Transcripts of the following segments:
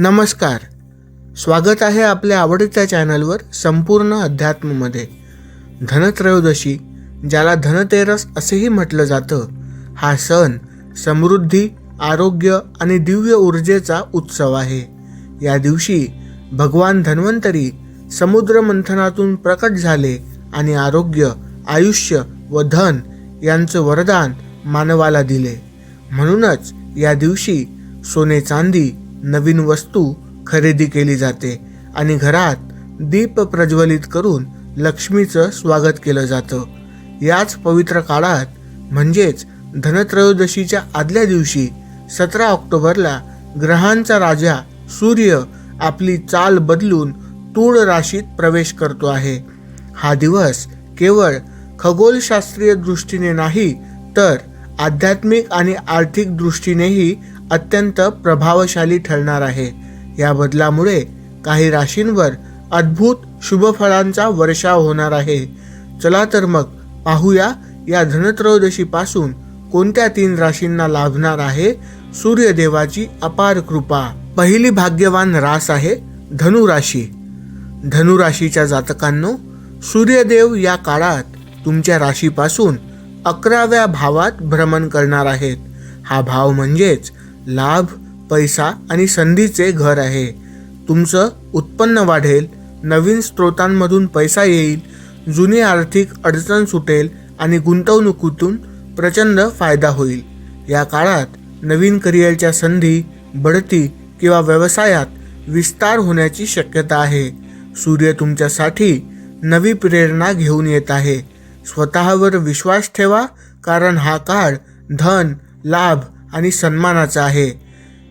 नमस्कार. स्वागत आहे आपल्या आवडत्या चॅनलवर संपूर्ण अध्यात्ममध्ये. धनत्रयोदशी ज्याला धनतेरस असेही म्हटलं जातं हा सण समृद्धी आरोग्य आणि दिव्य ऊर्जेचा उत्सव आहे. या दिवशी भगवान धन्वंतरी समुद्र मंथनातून प्रकट झाले आणि आरोग्य आयुष्य व धन यांचं वरदान मानवाला दिले. म्हणूनच या दिवशी सोने चांदी नवीन वस्तू खरेदी केली जाते आणि घरात दीप प्रज्वलित करून लक्ष्मीचं स्वागत केलं जातं. याच पवित्र काळात म्हणजेच धनत्रयोदशीच्या आदल्या दिवशी सतरा ऑक्टोबरला ग्रहांचा राजा सूर्य आपली चाल बदलून तूळ राशीत प्रवेश करतो आहे. हा दिवस केवळ खगोलशास्त्रीय दृष्टीने नाही तर आध्यात्मिक आणि आर्थिक दृष्टीनेही अत्यंत प्रभावशाली ठरणार आहे. या बदलामुळे काही राशींवर अद्भुत शुभफळांचा वर्षाव होणार आहे. चला तर मग पाहूया या धनत्रयोदशीपासून कोणत्या तीन राशींना लाभणार आहे? सूर्यदेवाची अपार कृपा. पहिली भाग्यवान रास आहे धनुराशी धनुराशीच्या जातकांनो सूर्यदेव या काळात तुमच्या राशीपासून अकराव्या भावात भ्रमण करणार आहेत. हा भाव म्हणजेच लाभ पैसा आणि संधीचे घर आहे. तुमचं उत्पन्न वाढेल नवीन स्रोतांमधून पैसा येईल जुनी आर्थिक अडचण सुटेल आणि गुंतवणुकीतून प्रचंड फायदा होईल. या काळात नवीन करिअरच्या संधी बढती किंवा व्यवसायात विस्तार होण्याची शक्यता आहे. सूर्य तुमच्यासाठी नवी प्रेरणा घेऊन येत आहे. स्वतःवर विश्वास ठेवा कारण हा काळ धन लाभ आणि सन्मानाचा आहे.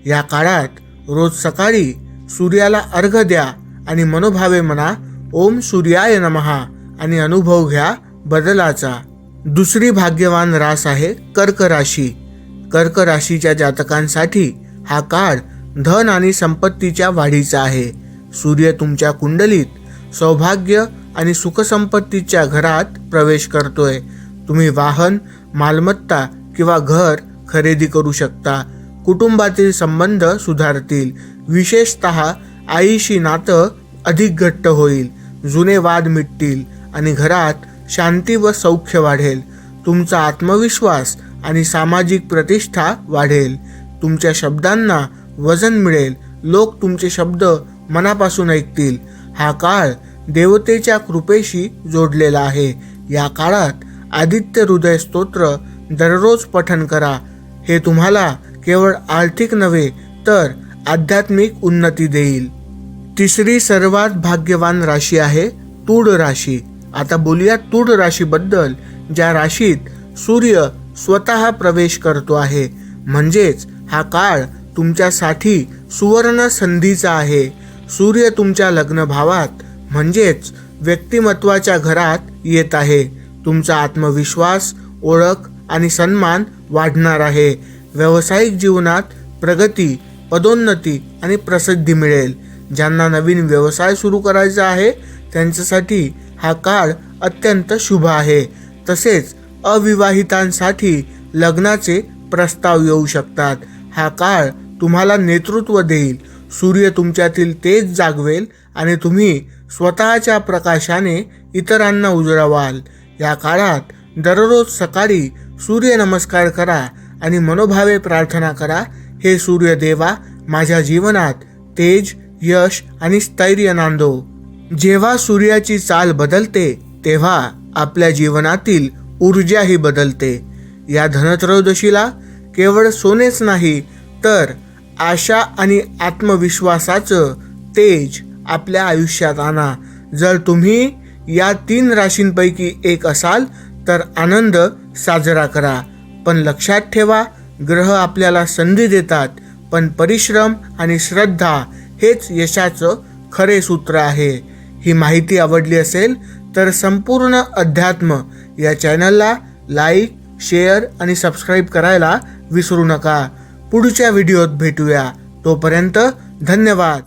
या काळात रोज सकाळी सूर्याला अर्घ द्या आणि मनोभावे म्हणा ओम सूर्याय नमहा आणि अनुभव घ्या बदलाचा. दुसरी भाग्यवान रास आहे कर्क राशी. कर्क राशीच्या जातकांसाठी हा काळ धन आणि संपत्तीच्या वाढीचा आहे. सूर्य तुमच्या कुंडलीत सौभाग्य आणि सुखसंपत्तीच्या घरात प्रवेश करतोय. तुम्ही वाहन मालमत्ता किंवा घर खरेदी करू शकता. कुटुंबातील संबंध सुधारतील. विशेषत आईशी नातं अधिक घट्ट होईल. जुने वाद मिटतील आणि घरात शांती व सौख्य वाढेल. तुमचा आत्मविश्वास आणि सामाजिक प्रतिष्ठा वाढेल. तुमच्या शब्दांना वजन मिळेल. लोक तुमचे शब्द मनापासून ऐकतील. हा काळ देवतेच्या कृपेशी जोडलेला आहे. या काळात आदित्य हृदय स्तोत्र दररोज पठन करा. हे तुम्हाला केवळ आर्थिक नव्हे तर आध्यात्मिक उन्नती देईल. तिसरी सर्वात भाग्यवान राशी आहे तूड राशी. आता बोलूया तूड राशीबद्दल ज्या राशीत सूर्य स्वतः प्रवेश करतो आहे. म्हणजेच हा काळ तुमच्यासाठी सुवर्ण संधीचा आहे. सूर्य तुमच्या लग्न भावात म्हणजेच व्यक्तिमत्वाच्या घरात येत आहे. तुमचा आत्मविश्वास ओळख आणि सन्मान वाढणार आहे. व्यावसायिक जीवनात प्रगती पदोन्नती आणि प्रसिद्धी मिळेल. ज्यांना नवीन व्यवसाय सुरू करायचा आहे त्यांच्यासाठी हा काळ अत्यंत शुभ आहे. तसेच अविवाहितांसाठी लग्नाचे प्रस्ताव येऊ शकतात. हा काळ तुम्हाला नेतृत्व देईल. सूर्य तुमच्यातील तेज जागवेल आणि तुम्ही स्वतःच्या प्रकाशाने इतरांना उजळवाल. या काळात दररोज सकाळी सूर्यनमस्कार करा आणि मनोभावे प्रार्थना करा. हे सूर्यदेवा माझ्या जीवनात तेज यश आणि स्थैर्य नांदो. जेव्हा सूर्याची चाल बदलते तेव्हा आपल्या जीवनातील ऊर्जाही बदलते. या धनत्रयोदशीला केवळ सोनेच नाही तर आशा आणि आत्मविश्वासाचं तेज आपल्या आयुष्यात आणा. जर तुम्ही या तीन राशींपैकी एक असाल तर आनंद साजरा करा. पण लक्षात ठेवा ग्रह आपल्याला संधी देतात पण परिश्रम आणि श्रद्धा हेच यशाचं खरे सूत्र आहे. ही माहिती आवडली असेल तर संपूर्ण अध्यात्म या चॅनलला लाईक शेअर आणि सबस्क्राईब करायला विसरू नका. पुढच्या व्हिडिओत भेटूया. तोपर्यंत धन्यवाद.